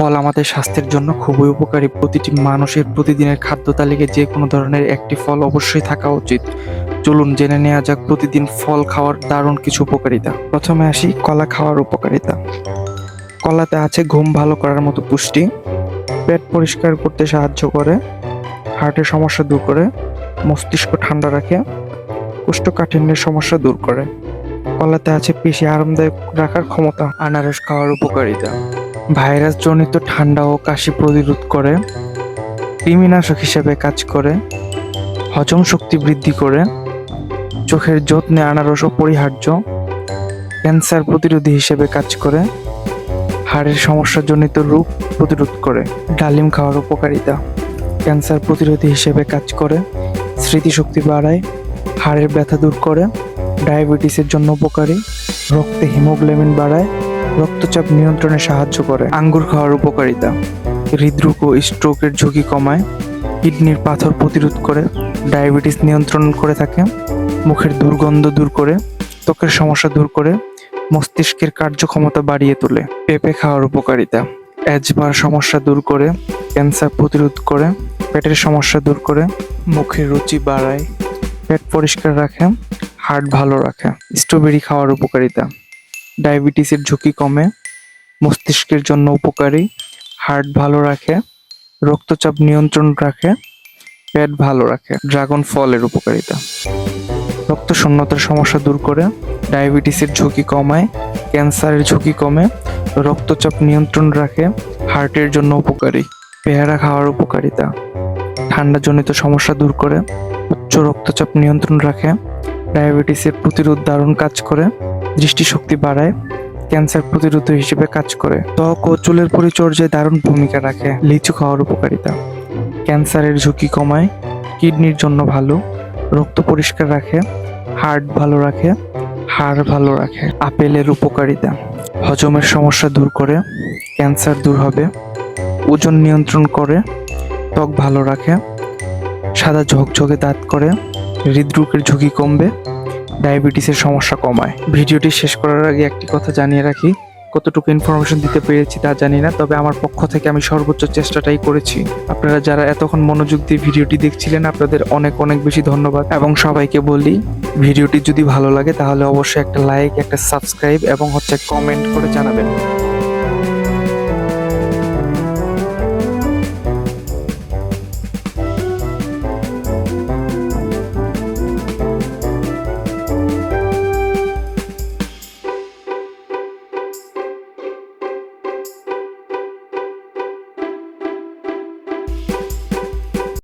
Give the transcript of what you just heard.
ফল আমাদের স্বাস্থ্যের জন্য খুবই উপকারী। প্রতিটি মানুষের প্রতিদিনের খাদ্য তালিকায় যে কোনো ধরনের একটি ফল অবশ্যই থাকা উচিত। চলুন জেনে নেওয়া যাক প্রতিদিন ফল খাওয়ার দারুণ কিছু উপকারিতা। প্রথমে আসি কলা খাওয়ার উপকারিতা। কলাতে আছে ঘুম ভালো করার মতো পুষ্টি। পেট পরিষ্কার করতে সাহায্য করে। হার্টের সমস্যা দূর করে। মস্তিষ্ক ঠান্ডা রাখে। কোষ্ঠকাঠিন্যের সমস্যা দূর করে। কলাতে আছে পেশি আরামদায়ক রাখার ক্ষমতা। আনারস খাওয়ার উপকারিতা। ভাইরাস জনিত ঠান্ডা ও কাশি প্রতিরোধ করে, কৃমিনাশক হিসেবে কাজ করে, হজম শক্তি বৃদ্ধি করে, চোখের যত্নে আনারস অপরিহার্য ক্যান্সার প্রতিরোধী হিসেবে কাজ করে, হাড়ের সমস্যাজনিত রোগ প্রতিরোধ করে। ডালিম খাওয়ার উপকারিতা, ক্যান্সার প্রতিরোধী হিসেবে কাজ করে, স্মৃতিশক্তি বাড়ায়, হাড়ের ব্যথা দূর করে, ডায়াবেটিসের জন্য উপকারী, রক্তে হিমোগ্লোবিন বাড়ায় রক্তচাপ নিয়ন্ত্রণে সাহায্য করে। আঙ্গুর খাওয়ার উপকারিতা। হৃদরোগ ও স্ট্রোকের ঝুঁকি কমায়। কিডনির পাথর প্রতিরোধ করে। ডায়াবেটিস নিয়ন্ত্রণ করে থাকে। মুখের দুর্গন্ধ দূর করে। ত্বকের সমস্যা দূর করে। মস্তিষ্কের কার্যক্ষমতা বাড়িয়ে তোলে। পেঁপে খাওয়ার উপকারিতা। অ্যাজমার সমস্যা দূর করে। ক্যান্সার প্রতিরোধ করে। পেটের সমস্যা দূর করে। মুখের রুচি বাড়ায়। পেট পরিষ্কার রাখে। হার্ট ভালো রাখে। স্ট্রবেরি খাওয়ার উপকারিতা। ডায়াবেটিসের ঝুঁকি কমে, মস্তিষ্কের জন্য উপকারী, হার্ট ভালো রাখে, রক্তচাপ নিয়ন্ত্রণ রাখে, পেট ভালো রাখে, ড্রাগন ফলের উপকারিতা। রক্ত শূন্যতার সমস্যা দূর করে, ডায়াবেটিসের ঝুঁকি কমায়, ক্যান্সারের ঝুঁকি কমে, রক্তচাপ নিয়ন্ত্রণ রাখে, হার্টের জন্য উপকারী, পেয়ারা খাওয়ার উপকারিতা। ঠান্ডাজনিত সমস্যা দূর করে, উচ্চ রক্তচাপ নিয়ন্ত্রণ রাখে, ডায়াবেটিসের প্রতিরোধ দারুণ কাজ করে দৃষ্টিশক্তি বাড়ায়, ক্যান্সার প্রতিরোধী হিসেবে কাজ করে। ত্বক ও চুলের পরিচর্যায় দারুণ ভূমিকা রাখে। লিচু খাওয়ার উপকারিতা। ক্যান্সারের ঝুঁকি কমায়, কিডনির জন্য ভালো, রক্ত পরিষ্কার রাখে, হার্ট ভালো রাখে, হাড় ভালো রাখে। আপেলের উপকারিতা। হজমের সমস্যা দূর করে, ক্যান্সার দূর হবে, ওজন নিয়ন্ত্রণ করে, ত্বক ভালো রাখে, সাদা ঝকঝকে দাঁত করে, হৃদরোগের ঝুঁকি কমবে ডায়াবেটিসের সমস্যা কমায়। ভিডিওটি শেষ করার আগে একটি কথা জানিয়ে রাখি, কতটুকু ইনফরমেশন দিতে পেরেছি তা জানি না, তবে আমার পক্ষ থেকে আমি সর্বোচ্চ চেষ্টাটাই করেছি। আপনারা যারা এতক্ষণ মনোযোগ দিয়ে ভিডিওটি দেখছিলেন, আপনাদের অনেক অনেক বেশি ধন্যবাদ। এবং সবাইকে বলি, ভিডিওটি যদি ভালো লাগে, তাহলে অবশ্যই একটা লাইক একটা সাবস্ক্রাইব এবং হচ্ছে কমেন্ট করে জানাবেন।